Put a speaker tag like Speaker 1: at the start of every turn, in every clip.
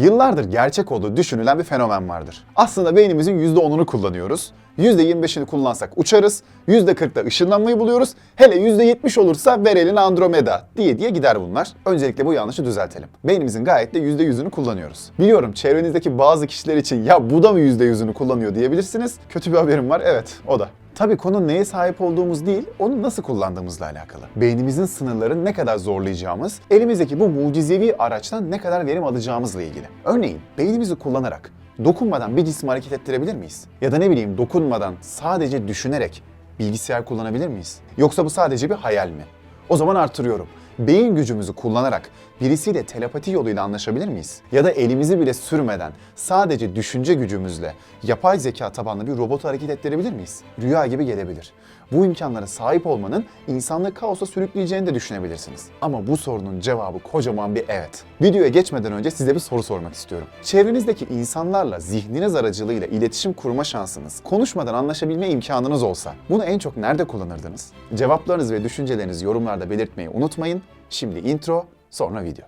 Speaker 1: Yıllardır gerçek olduğu düşünülen bir fenomen vardır. Aslında beynimizin %10'unu kullanıyoruz. %25'ini kullansak uçarız, %40'da ışınlanmayı buluyoruz, hele %70 olursa ver elini Andromeda diye diye gider bunlar. Öncelikle bu yanlışı düzeltelim. Beynimizin gayet de %100'ünü kullanıyoruz. Biliyorum çevrenizdeki bazı kişiler için ya bu da mı %100'ünü kullanıyor diyebilirsiniz. Kötü bir haberim var, evet o da. Tabii konu neye sahip olduğumuz değil, onu nasıl kullandığımızla alakalı. Beynimizin sınırlarını ne kadar zorlayacağımız, elimizdeki bu mucizevi araçtan ne kadar verim alacağımızla ilgili. Örneğin beynimizi kullanarak dokunmadan bir cismi hareket ettirebilir miyiz? Ya da ne bileyim dokunmadan sadece düşünerek bilgisayar kullanabilir miyiz? Yoksa bu sadece bir hayal mi? O zaman artırıyorum. Beyin gücümüzü kullanarak birisiyle telepati yoluyla anlaşabilir miyiz? Ya da elimizi bile sürmeden sadece düşünce gücümüzle yapay zeka tabanlı bir robotu hareket ettirebilir miyiz? Rüya gibi gelebilir. Bu imkanlara sahip olmanın insanlığı kaosa sürükleyeceğini de düşünebilirsiniz. Ama bu sorunun cevabı kocaman bir evet. Videoya geçmeden önce size bir soru sormak istiyorum. Çevrenizdeki insanlarla zihniniz aracılığıyla iletişim kurma şansınız, konuşmadan anlaşabilme imkanınız olsa bunu en çok nerede kullanırdınız? Cevaplarınızı ve düşüncelerinizi yorumlarda belirtmeyi unutmayın. Şimdi intro, sonra video.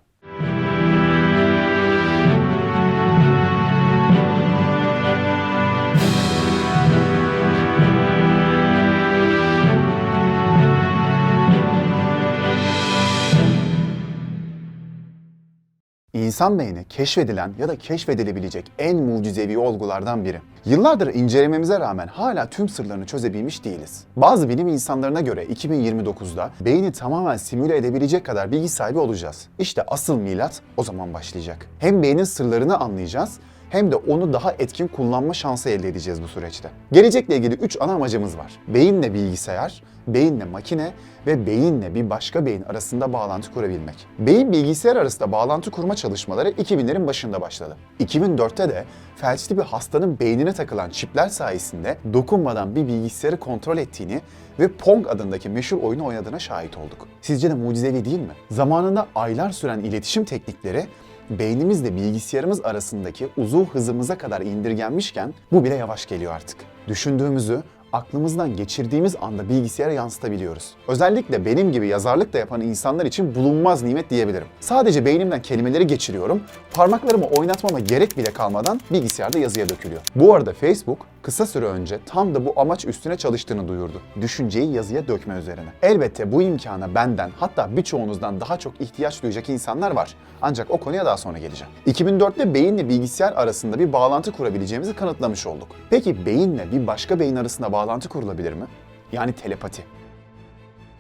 Speaker 1: İnsan beyni keşfedilen ya da keşfedilebilecek en mucizevi olgulardan biri. Yıllardır incelememize rağmen hala tüm sırlarını çözebilmiş değiliz. Bazı bilim insanlarına göre 2029'da beyni tamamen simüle edebilecek kadar bilgi sahibi olacağız. İşte asıl milat o zaman başlayacak. Hem beynin sırlarını anlayacağız hem de onu daha etkin kullanma şansı elde edeceğiz bu süreçte. Gelecekle ilgili 3 ana amacımız var. Beyinle bilgisayar, beyinle makine ve beyinle bir başka beyin arasında bağlantı kurabilmek. Beyin bilgisayar arasında bağlantı kurma çalışmaları 2000'lerin başında başladı. 2004'te de felçli bir hastanın beynine takılan çipler sayesinde dokunmadan bir bilgisayarı kontrol ettiğini ve Pong adındaki meşhur oyunu oynadığına şahit olduk. Sizce de mucizevi değil mi? Zamanında aylar süren iletişim teknikleri beynimizle bilgisayarımız arasındaki uzuv hızımıza kadar indirgenmişken bu bile yavaş geliyor artık. Düşündüğümüzü aklımızdan geçirdiğimiz anda bilgisayara yansıtabiliyoruz. Özellikle benim gibi yazarlık da yapan insanlar için bulunmaz nimet diyebilirim. Sadece beynimden kelimeleri geçiriyorum, parmaklarımı oynatmama gerek bile kalmadan bilgisayarda yazıya dökülüyor. Bu arada Facebook kısa süre önce tam da bu amaç üstüne çalıştığını duyurdu. Düşünceyi yazıya dökme üzerine. Elbette bu imkana benden hatta birçoğunuzdan daha çok ihtiyaç duyacak insanlar var. Ancak o konuya daha sonra geleceğim. 2004'te beyinle bilgisayar arasında bir bağlantı kurabileceğimizi kanıtlamış olduk. Peki beyinle bir başka beyin arasında bağlantı kurulabilir mi? Yani telepati.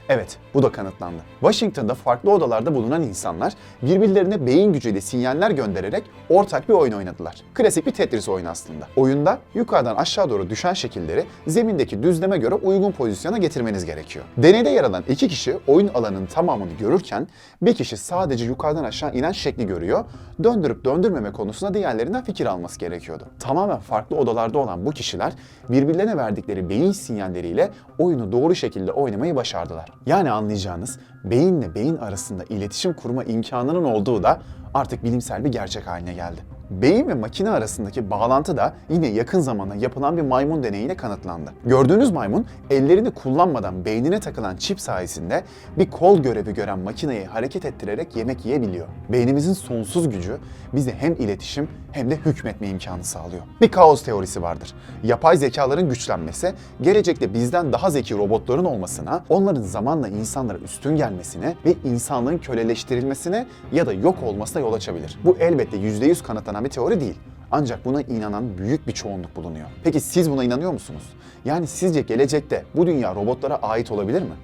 Speaker 1: Evet, bu da kanıtlandı. Washington'da farklı odalarda bulunan insanlar birbirlerine beyin gücüyle sinyaller göndererek ortak bir oyun oynadılar. Klasik bir Tetris oyunu aslında. Oyunda yukarıdan aşağı doğru düşen şekilleri zemindeki düzleme göre uygun pozisyona getirmeniz gerekiyor. Deneyde yer alan iki kişi oyun alanının tamamını görürken bir kişi sadece yukarıdan aşağı inen şekli görüyor. Döndürüp döndürmeme konusunda diğerlerinden fikir alması gerekiyordu. Tamamen farklı odalarda olan bu kişiler birbirlerine verdikleri beyin sinyalleriyle oyunu doğru şekilde oynamayı başardılar. Yani anlayacağınız beyinle beyin arasında iletişim kurma imkanının olduğu da artık bilimsel bir gerçek haline geldi. Beyin ve makine arasındaki bağlantı da yine yakın zamanda yapılan bir maymun deneyiyle kanıtlandı. Gördüğünüz maymun ellerini kullanmadan beynine takılan çip sayesinde bir kol görevi gören makineyi hareket ettirerek yemek yiyebiliyor. Beynimizin sonsuz gücü bize hem iletişim hem de hükmetme imkanı sağlıyor. Bir kaos teorisi vardır. Yapay zekaların güçlenmesi, gelecekte bizden daha zeki robotların olmasına, onların zamanla insanlara üstün gelmesine ve insanlığın köleleştirilmesine ya da yok olmasına yol açabilir. Bu elbette %100 kanıtlanan bir teori değil. Ancak buna inanan büyük bir çoğunluk bulunuyor. Peki siz buna inanıyor musunuz? Yani sizce gelecekte bu dünya robotlara ait olabilir mi?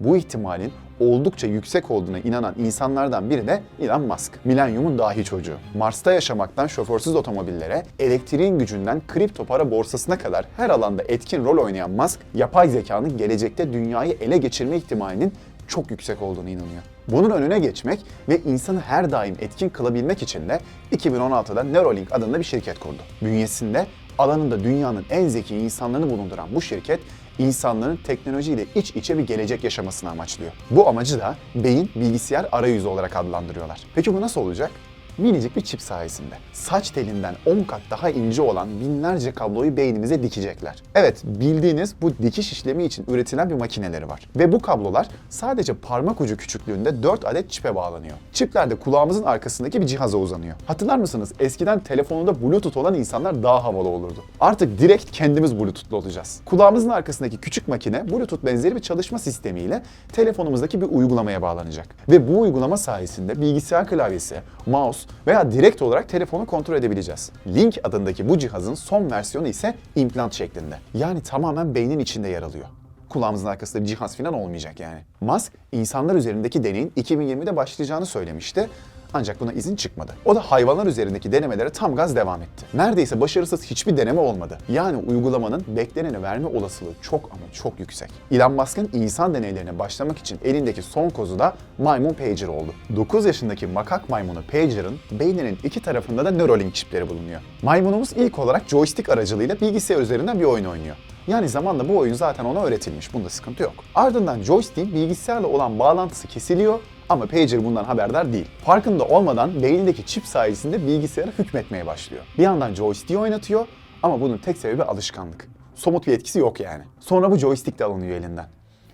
Speaker 1: Bu ihtimalin oldukça yüksek olduğuna inanan insanlardan biri de Elon Musk. Milenyumun dahi çocuğu. Mars'ta yaşamaktan şoförsüz otomobillere, elektriğin gücünden kripto para borsasına kadar her alanda etkin rol oynayan Musk, yapay zekanın gelecekte dünyayı ele geçirme ihtimalinin çok yüksek olduğunu inanıyor. Bunun önüne geçmek ve insanı her daim etkin kılabilmek için de 2016'da Neuralink adında bir şirket kurdu. Bünyesinde alanında dünyanın en zeki insanlarını bulunduran bu şirket insanların teknolojiyle iç içe bir gelecek yaşamasını amaçlıyor. Bu amacı da beyin bilgisayar arayüzü olarak adlandırıyorlar. Peki bu nasıl olacak? Minicik bir çip sayesinde. Saç telinden 10 kat daha ince olan binlerce kabloyu beynimize dikecekler. Evet, bildiğiniz bu dikiş işlemi için üretilen bir makineleri var. Ve bu kablolar sadece parmak ucu küçüklüğünde 4 adet çipe bağlanıyor. Çipler de kulağımızın arkasındaki bir cihaza uzanıyor. Hatırlar mısınız? Eskiden telefonunda Bluetooth olan insanlar daha havalı olurdu. Artık direkt kendimiz Bluetooth'lu olacağız. Kulağımızın arkasındaki küçük makine Bluetooth benzeri bir çalışma sistemiyle telefonumuzdaki bir uygulamaya bağlanacak. Ve bu uygulama sayesinde bilgisayar klavyesi, mouse veya direkt olarak telefonu kontrol edebileceğiz. Link adındaki bu cihazın son versiyonu ise implant şeklinde. Yani tamamen beynin içinde yer alıyor kulağımızın arkasında bir cihaz falan olmayacak yani. Musk insanlar üzerindeki deneyin 2020'de başlayacağını söylemişti. Ancak buna izin çıkmadı. O da hayvanlar üzerindeki denemelere tam gaz devam etti. Neredeyse başarısız hiçbir deneme olmadı. Yani uygulamanın bekleneni verme olasılığı çok ama çok yüksek. Elon Musk'ın insan deneylerine başlamak için elindeki son kozu da maymun pager oldu. 9 yaşındaki makak maymunu pager'ın beyninin iki tarafında da Neuralink çipleri bulunuyor. Maymunumuz ilk olarak joystick aracılığıyla bilgisayar üzerinden bir oyun oynuyor. Yani zamanla bu oyun zaten ona öğretilmiş. Bunda sıkıntı yok. Ardından joystick'in bilgisayarla olan bağlantısı kesiliyor ama Pager bundan haberdar değil. Farkında olmadan beynindeki çip sayesinde bilgisayara hükmetmeye başlıyor. Bir yandan joystick'i oynatıyor ama bunun tek sebebi alışkanlık. Somut bir etkisi yok yani. Sonra bu joystick de alınıyor elinden.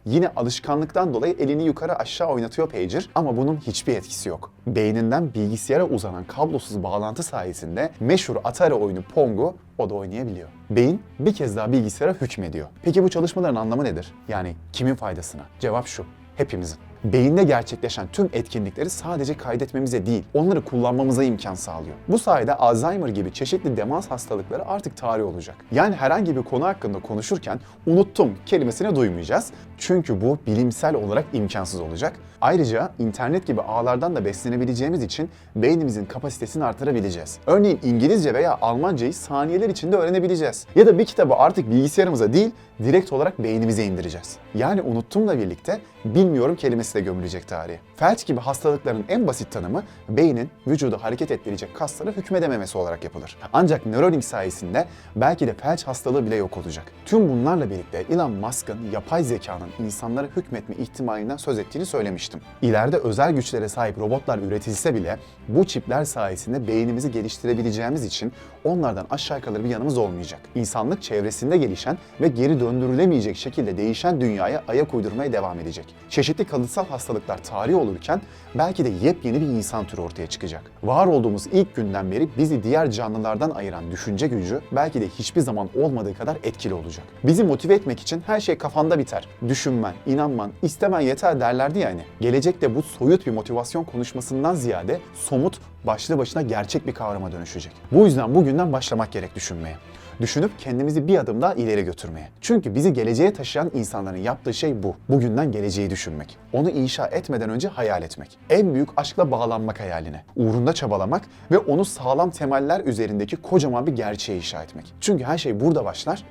Speaker 1: Yine alışkanlıktan dolayı elini yukarı aşağı oynatıyor Pager ama bunun hiçbir etkisi yok. Beyninden bilgisayara uzanan kablosuz bağlantı sayesinde meşhur Atari oyunu Pong'u o da oynayabiliyor. Beyin bir kez daha bilgisayara hükmediyor. Peki bu çalışmaların anlamı nedir? Yani kimin faydasına? Cevap şu, hepimizin. Beyinde gerçekleşen tüm etkinlikleri sadece kaydetmemize değil, onları kullanmamıza imkan sağlıyor. Bu sayede Alzheimer gibi çeşitli demans hastalıkları artık tarih olacak. Yani herhangi bir konu hakkında konuşurken unuttum kelimesini duymayacağız. Çünkü bu bilimsel olarak imkansız olacak. Ayrıca internet gibi ağlardan da beslenebileceğimiz için beynimizin kapasitesini artırabileceğiz. Örneğin İngilizce veya Almancayı saniyeler içinde öğrenebileceğiz. Ya da bir kitabı artık bilgisayarımıza değil, direkt olarak beynimize indireceğiz. Yani unuttumla birlikte bilmiyorum kelimesi de gömülecek tarihe. Felç gibi hastalıkların en basit tanımı beynin vücudu hareket ettirecek kaslara hükmedememesi olarak yapılır. Ancak Neuralink sayesinde belki de felç hastalığı bile yok olacak. Tüm bunlarla birlikte Elon Musk'ın yapay zekanın insanlara hükmetme ihtimalinden söz ettiğini söylemiştim. İleride özel güçlere sahip robotlar üretilse bile bu çipler sayesinde beynimizi geliştirebileceğimiz için onlardan aşağı kalır bir yanımız olmayacak. İnsanlık çevresinde gelişen ve geri döndürülemeyecek şekilde değişen dünyaya ayak uydurmaya devam edecek. Çeşitli kalıtsal hastalıklar tarih olurken belki de yepyeni bir insan türü ortaya çıkacak. Var olduğumuz ilk günden beri bizi diğer canlılardan ayıran düşünce gücü belki de hiçbir zaman olmadığı kadar etkili olacak. Bizi motive etmek için her şey kafanda biter. Düşünmen, inanman, istemen yeter derlerdi yani. Gelecekte bu soyut bir motivasyon konuşmasından ziyade somut, başlı başına gerçek bir kavrama dönüşecek. Bu yüzden bugünden başlamak gerek düşünmeye. Düşünüp kendimizi bir adım daha ileri götürmeye. Çünkü bizi geleceğe taşıyan insanların yaptığı şey bu. Bugünden geleceği düşünmek. Onu inşa etmeden önce hayal etmek. En büyük aşkla bağlanmak hayaline. Uğrunda çabalamak ve onu sağlam temeller üzerindeki kocaman bir gerçeğe inşa etmek. Çünkü her şey burada başlar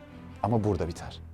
Speaker 1: ama burada biter.